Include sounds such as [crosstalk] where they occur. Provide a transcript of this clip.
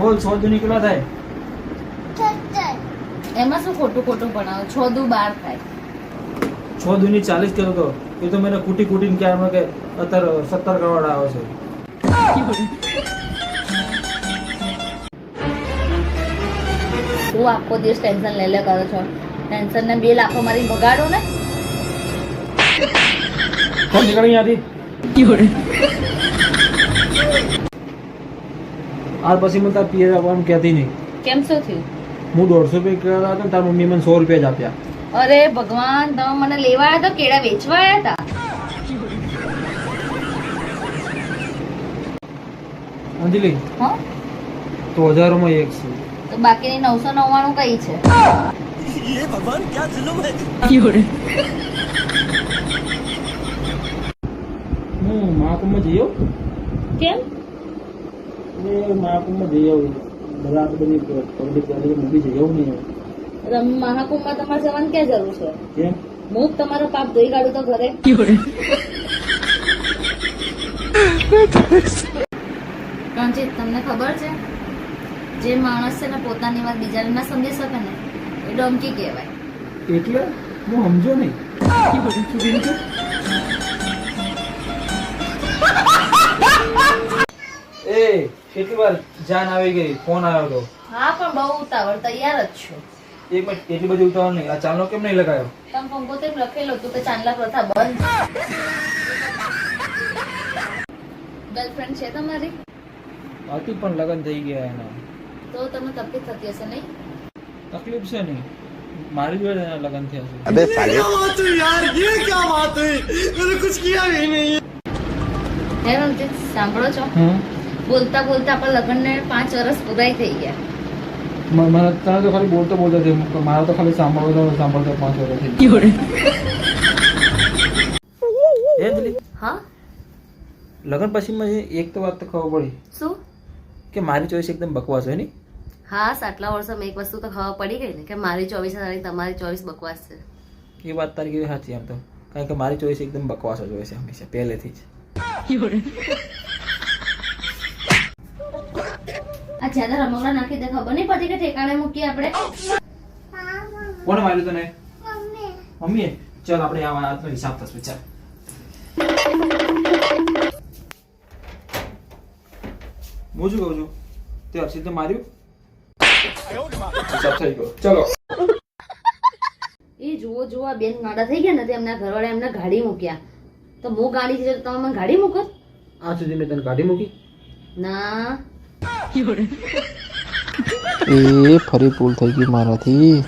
બોલ છ દુ કેટલા થાય? એમાં શું ખોટું ખોટું ભણાવો? છ દુ બાર થાય. છ દુની ચાલીસ કહેતો તો. એ તો મને કૂટી કૂટીને ક્યારે મને કે અત્યારે સત્તર કરોડ આવે છે. તું આખો દિવસ ટેન્શન લે લે કરો છો. ટેન્શન ને બે લાખો મારી બગાડો ને. કોણ નીકળ અહીંયાથી? આજ પછી મને તાર પિયર આપવાનું કહેતી નહીં. કેમ શું થયું? હું દોઢસો રૂપિયા કેળા હતા તાર મમ્મી મને સો રૂપિયા જ આપ્યા. અરે ભગવાન તમે મને લેવા આવ્યા તો કેળા વેચવા આવ્યા હતા? અંજલિ હા? તો હજારોમાં એક છે. તો બાકીની નવસો નવ્વાણું કઈ છે? હું મહાકુંભમાં જઈ કેમ? એ મહાકુંભમાં જઈ આવું બધા આટલી બધી પબ્લિક ચાલે છે હું બી જઈ આવું નહીં મહાકુંભમાં તમારે જવાની ક્યાં જરૂર છે? કેમ? હું તમારો પાપ ધોઈ કાઢું તો ઘરે. રણજીત તમને ખબર છે? જે માણસ છે ને પોતાની વાત બીજાને ના સમજી શકે ને એ ડોંકી કહેવાય. એટલે? હું સમજો નહીં. કેટલી વાર જાન આવી ગઈ? ફોન આવ્યો તો. હા પણ બહુ ઉતાવળ તૈયાર જ છું. એક મિનિટ એટલી બધી ઉતાવળ નહીં. આ ચાંદલો કેમ નહીં લગાયો? તમે પંખો લખેલો હતું કે ચાંદલા પ્રથા બંધ. ગર્લફ્રેન્ડ છે તમારી? હતી પણ લગન થઈ ગયા એના. તો તમને તકલીફ થતી હશે નહીં? તકલીફ છે નહીં. મારી જોડે એના લગન થયા છે. અબે સાલે. યાર યે ક્યા બાત હે મેને કુછ કિયા ભી નહીં. હે રણજીત સાંભળો છો? હમ. બોલતા બોલતા આપણા લગ્નને પાંચ વર્ષ પૂરાઈ થઈ ગયા. મને તને તો ખાલી બોલતો બોલતો થઈ મારા તો ખાલી સાંભળતો સાંભળતો પાંચ વર્ષ થઈ ગયા. હા લગ્ન પછી મને એક તો વાત તો ખબર પડી. શું? કે મારી ચોઈસ એકદમ બકવાસ હોય નહીં હા આટલા વર્ષોમાં એક વસ્તુ તો ખબર પડી ગઈ ને કે મારી ચોવીસ તારીખ તમારી ચોવીસ બકવાસ છે. એ વાત તારી કેવી સાચી આમ તો. કારણ કે મારી ચોઈસ એકદમ બકવાસ જ હોય છે હંમેશા પહેલેથી જ. આ જ્યાદા રમકડા નાખી દે ખબર નહીં પડતી કે ઠેકાણે મૂકીએ આપણે? કોણ માર્યું તને? મમ્મીએ. ચાલ આપણે આ વાતનો હિસાબ થશે ચાલ. હું શું કહું છું? તે હર્ષિતને માર્યું? હિસાબ થઈ ગયો. ચલો. એ જુઓ જુઓ આ બેન ગાડા થઈ ગયા ને તે એમના ઘરવાળા એમને ગાડી મૂક્યા. તો હું ગાડી છે તો તમે મને ગાડી મૂકો? આ સુધી મેં તને ગાડી મૂકી? ના. [laughs] એ ફરી ભૂલ થઈ ગઈ મારાથી.